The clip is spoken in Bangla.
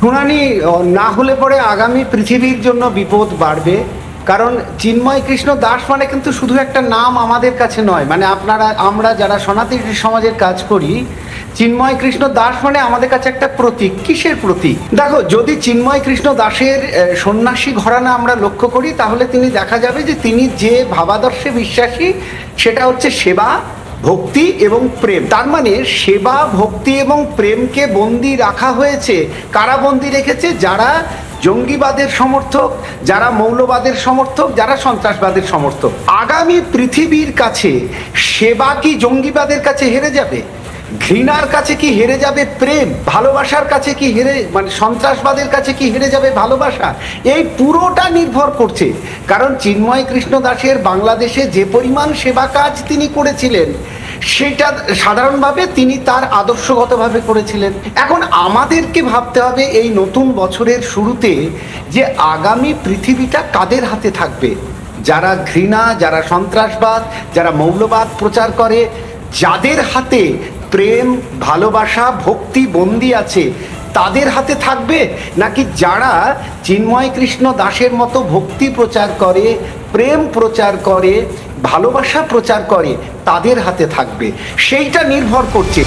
শুনানি না হলে পরে আগামী পৃথিবীর জন্য বিপদ বাড়বে। কারণ চিন্ময় কৃষ্ণ দাস মানে কিন্তু শুধু একটা নাম আমাদের কাছে নয়। মানে আপনারা, আমরা যারা সনাতনী সমাজের কাজ করি, চিন্ময় কৃষ্ণ দাস মানে আমাদের কাছে একটা প্রতীক। কিসের প্রতীক? দেখো, যদি চিন্ময় কৃষ্ণ দাসের সন্ন্যাসী ঘরানা আমরা লক্ষ্য করি, তাহলে তিনি দেখা যাবে যে তিনি যে ভাবাদর্শে বিশ্বাসী, সেটা হচ্ছে সেবা। ভক্তি এবং প্রেম। তার মানে সেবা, ভক্তি এবং প্রেমকে বন্দি রাখা হয়েছে। কারা বন্দি রেখেছে? যারা জঙ্গিবাদের সমর্থক, যারা মৌলবাদের সমর্থক, যারা সন্ত্রাসবাদের সমর্থক। আগামী পৃথিবীর কাছে সেবা কি জঙ্গিবাদের কাছে হেরে যাবে? ঘৃণার কাছে কি হেরে যাবে প্রেম? ভালোবাসার কাছে কি হেরে মানে সন্ত্রাসবাদের কাছে কি হেরে যাবে ভালোবাসা? এই পুরোটা নির্ভর করছে। কারণ চিন্ময় কৃষ্ণ দাসের বাংলাদেশে যে পরিমাণ সেবা কাজ তিনি করেছিলেন, সেটা সাধারণভাবে তিনি তার আদর্শগতভাবে করেছিলেন। এখন আমাদেরকে ভাবতে হবে এই নতুন বছরের শুরুতে যে আগামী পৃথিবীটা কাদের হাতে থাকবে? যারা ঘৃণা, যারা সন্ত্রাসবাদ, যারা মৌলবাদ প্রচার করে, যাদের হাতে প্রেম, ভালোবাসা, ভক্তি, বন্দি আছে। তাদের হাতে থাকবে নাকি যারা চিন্ময় কৃষ্ণ দাসের মতো ভক্তি প্রচার করে, প্রেম প্রচার করে, ভালোবাসা প্রচার করে, তাদের হাতে থাকবে। সেইটা নির্ভর করছে।